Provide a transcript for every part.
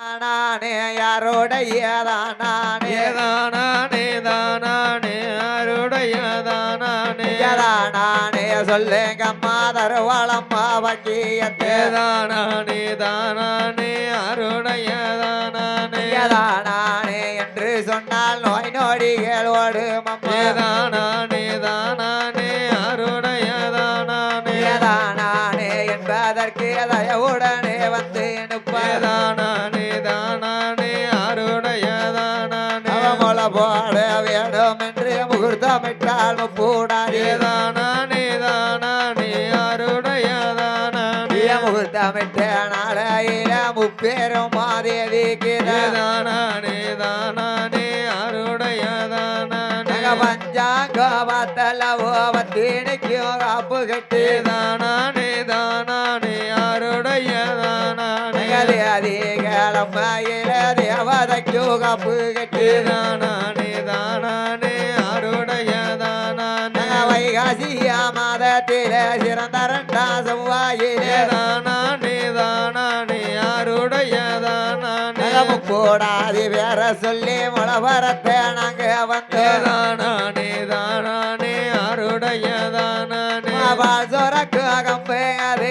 நானே யாரோடையதானே ஏதானானே தானானே அருடையதானானே நானே சொல்லுங்க அம்மா தருவாளம்மா வக்கியத்தே ஏதானானே தானானே அருடையதானானே நானே என்று சொன்னால் நோய் நொடிகள் ஓடும் அம்மா. ஏதானானே தானானே அருடையதானானே நானே என்பதற்கு தயவுடனே வந்து நிற்பார். போட வேண்டும் என்று முகூர்த்தமிட்டால் முப்பூடாதே. ஏதானானே தானானே அருடையதானானே முகூர்த்தமிட்ட நாளையில முப்பேரும் மாதேவிக்கு ஏதானானே தானானே அருடையதானானே பஞ்சாங்க பத்தலவோ பத்தினிக்கும் காப்பு கட்டி. தானானே அருடையதானானே நகதி அதிகளமையில தேவதைக்கு காப்பு கட்டி ஏதானானே தானானே அருடையதானானே வைகாசிய மாதத்தில சிறந்த ரெண்டாம் செவ்வாயிலே ஏதானானே தானானே அருடையதானானே. கூடாது வேற சொல்லி முளவரத்தை நாங்க வந்து ஏதானானே தானானே அருடையதானானே பால் சொரக்கு அகம்பு அது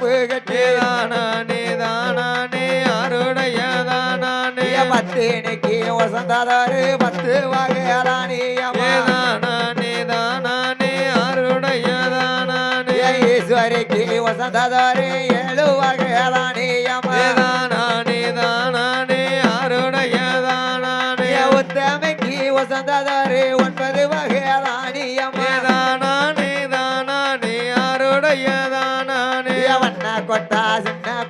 கப்பு கட்டி ஏதானானே தானானே அருடையதானானே பத்தினிக்கு வசந்ததாரு பத்து வகையராணியம்மா ஏதானானே தானானே அருடையதானானே. ஈஸ்வரிக்கு வசந்ததாரு ஏழு வகையராணியம்மா ஏதானானே தானானே அருடையதானானே. உத்தமைக்கு வசந்ததாரு ஒன்பது ஏதானானே தானானே கொட்டா சின்ன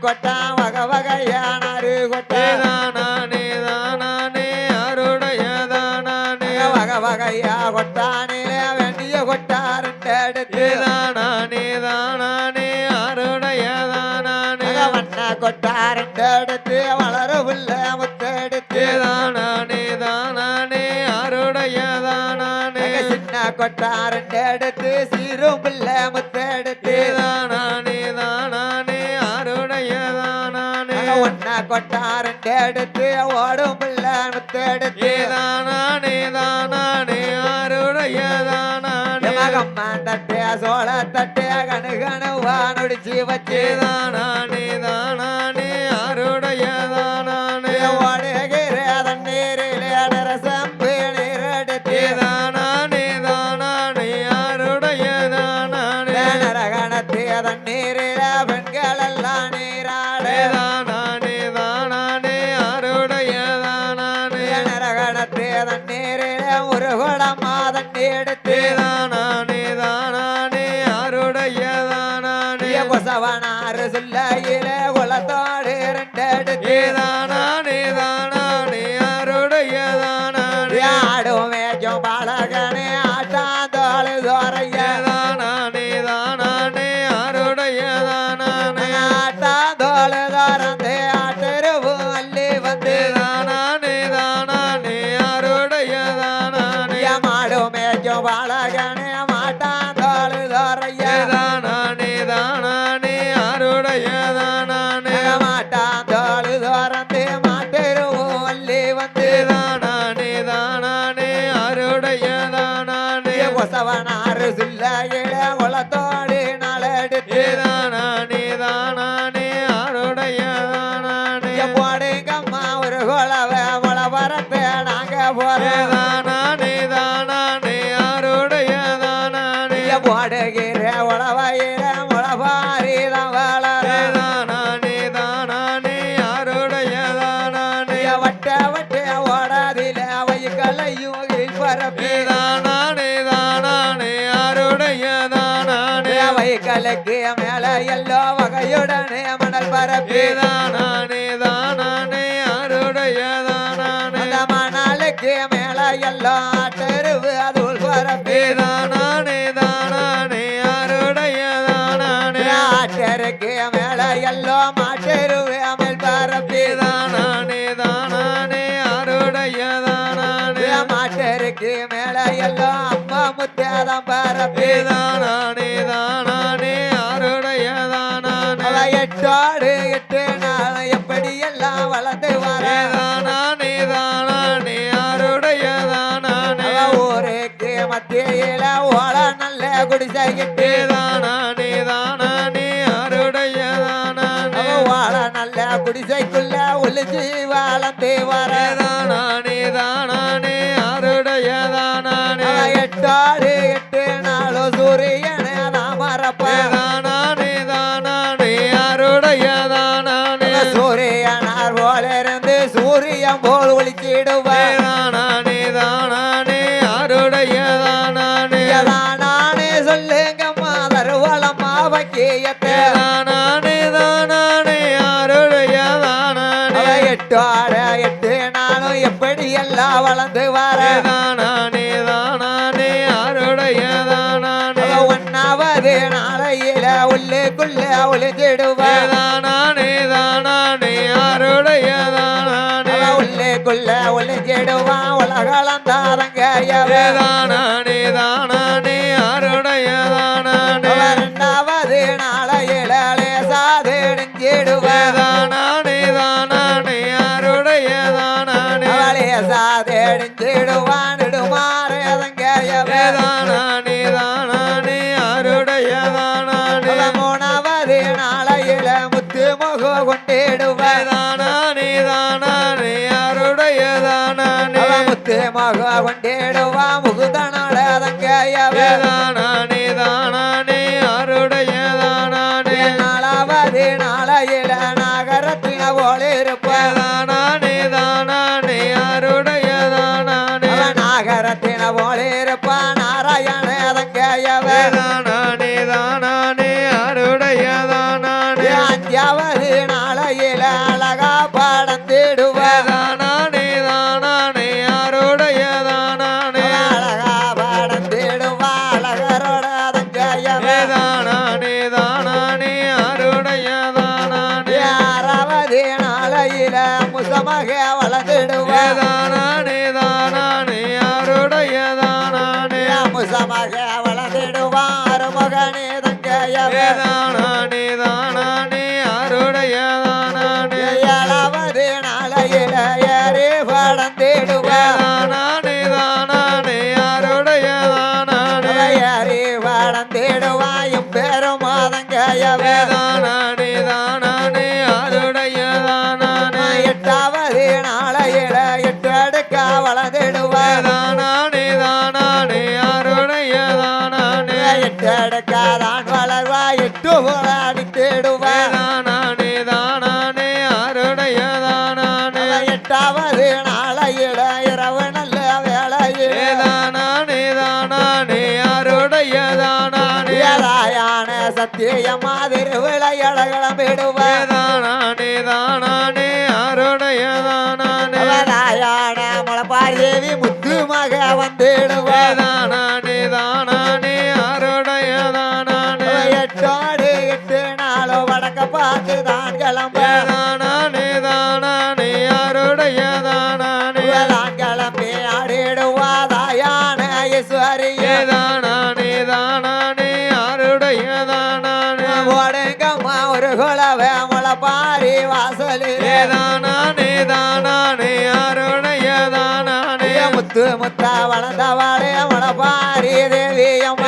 கொட்டா வகை வகையானாரு கொட்டா ஏதானானே தானானே அருடையதானானே. வகை வகையா கொட்டானில வேண்டிய கொட்டா ரெண்டு எடுத்து. ஏதானானே தானானே வண்ண கொட்டா ரெண்டு எடுத்து வளர புள்ள முத்தெடுத்து தானானே சின்ன கொட்டா ரெண்டு எடுத்து சீரும் புள்ள முத்தெடுத்து தானானே ஒன்ன கொட்டா ரெண்டு எடுத்து ஓடும் புள்ள முத்தெடுத்து ஏதானானே தானானே அருடையதானானே மகம்மான் தட்டே சோழ தட்டே கணு கணுவா நொடிச்சு வச்சு ஏதானானே தானானே அருடையதானானே கொசவனாறு சொல்லையில குளத்தோடு வைகளுக்கு மேல எல்லோ வகையுடனே மணல் பரப்பி. ஏதானானே தானானே அருடையதானானே அந்த மணலுக்கு மேல எல்லோ தெருவு அதுள் பரப்பி. ஏதானானே தானானே அருடையதானானே ஆட்டருக்கு மேல எல்லோ மாட்டெருவு அமல் பரப்பி. மாட்டருக்கு மேல எல்லோ அம்மா மரப்பே தானானே தானானே யாருடைய தானானே அவ எட்டோடு எட்டு நாள் எப்படி எல்லாம் வளர்ந்து வர? தானானே யாருடைய தானானே அவ ஊருக்கு மத்தியில ஓட நல்ல குடிசை கட்டி. தானானே யாருடைய தானானே அவ ஓட நல்ல குடிசைக்குள்ள ஒளிச்சு வளர்ந்து வர. தானானே தானானே வக்கியத்தை தானானே தானானே யாருடைய தானானே அவ எட்டோட எட்டு நாளும் எப்படி எல்லாம் வளர்ந்து வர? தானானே தானானே யாருடைய தானானே ஒன்னாவது நாளையில உள்ளுக்குள்ள ஒளிஞ்சிடுவார் தானானே தானானே யாருடைய தானானே அவ உள்ளுக்குள்ள ஒளிஞ்சிடுவான். உலகளம் தாரங்க தானானே தானானே யாருடைய தானானே தானானே தானானே யாருடைய தானானே மூணாவது நாளையில முத்து முக தானானே யாருடைய தானானே முத்து முக கொண்டிடுவான் முகுதனாளதங்கயவே தானானே யாருடைய தானானே அழகா படந்திடுவான் அழகரோட அதங்கயவே தானானே தானானே யாருடைய தானானே. ஆறாவது நாளையில முசமாக வளர்ந்துடுவான் முசமாக வளர்ந்துடுவான் அருமகனே தங்கயவே தானானே யாருடைய தானானே ஏழாவது நாளையில ஏறி தானானே தானானே தானானே தானானே ஏதாயான சத்தியமா திருவிளையடகளம் விடுவான் தானானே யாருடைய தானானே அவராயான முளப்பாரி தேவி முத்து மக வந்துடுவான் தானானே தானானே யாருடைய தானானே எட்டோடு எட்டு நாளோ வடக்க பார்த்து தான் கிளம்ப. தானானே வளர்ந்தவாளே முளப்பாரி தேவியம்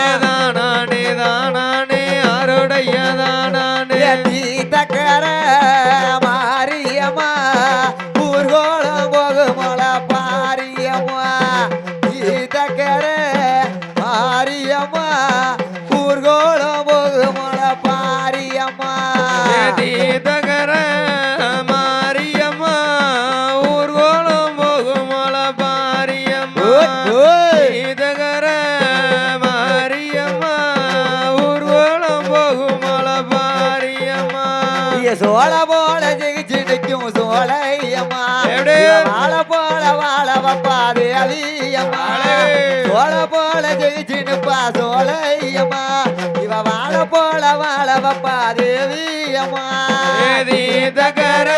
சோழ போல ஜெயிச்சு பா சோழையம்மா இவ வாழ போல வாழ வப்பா தேவியம்மா. ஏதி தகர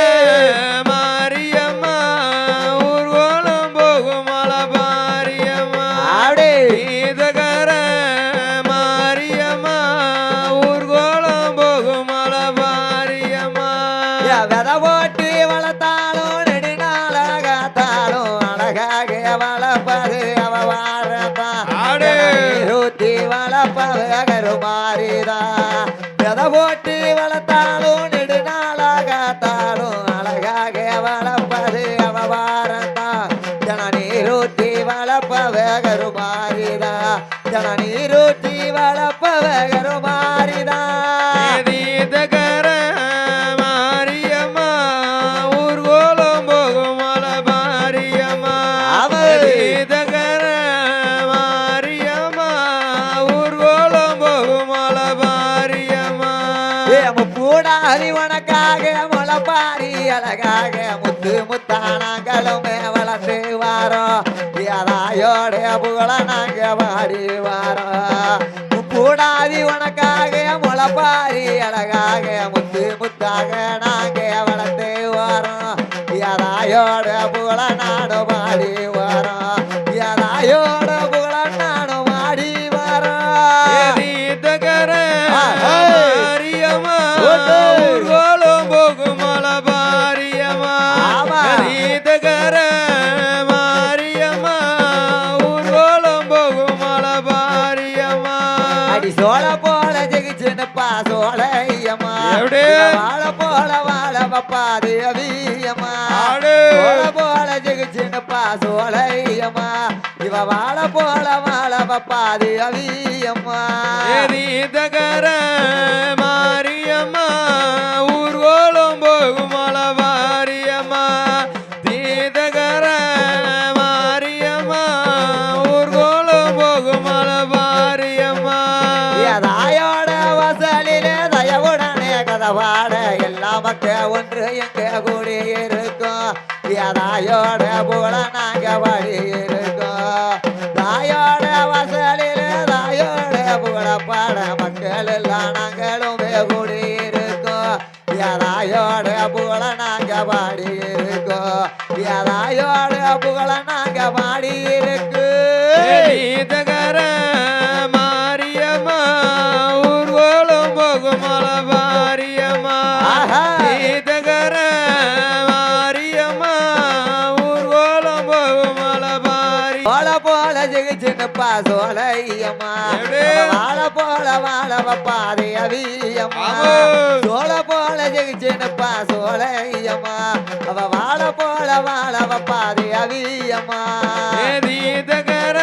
வளர்ப்பது கருமாறிதா விதை போட்டு வளர்த்தாலும் நெடுநாளாகத்தாலும் அழகாக வளர்ப்பது அவபாரந்தா ஜன நீரூற்றி வளர்ப்பவ கருமாறிதா? ஜன நீரூற்றி வளர்ப்பவ கருமாறிதா? வாரோ. வாரோம் ஏதாயோட புகழ நாங்க பாடி வாரோ. கூடாதி உனக்காக முளப்பாரி அழகாக முத்து முத்தாக நாங்க வளர்த்து வாரோ. ஏதாயோட புகழ நாடு பாடி சோழ போல ஜெகிச்சுனுப்பா சோழையம்மா எப்படி? வாழ போல வாழ பப்பா தேவியம்மா. சோழ போல ஜெகிச்சுனுப்பா சோழையம்மா இவ வாழ போல வாழ பப்பா தேவியம்மா மாரியம்மா. ஒன்று எங்க கூடி இருக்கும் ஏதாயோட போல நாங்க வழி இருக்கோம் தாயோட வசலில் தாயோட போல பாட மக்கள் எல்லாம் நாங்களும் கூடி இருக்கோம் ஏதாயோட போல நாங்க பாடி இருக்கோம் ஏதாயோட புகழ நாங்க பாடி இருக்கு போல ஜெகிச்சுனுப்பா சோழையம்மா எப்படி? வாழ போல வாழ வப்பாதே அவியம்மா. சோழ போல ஜெகிச்சுனுப்பா சோழையம்மா அவ வாழ போல வாழ வப்பாதே அவியம்மா தீதகர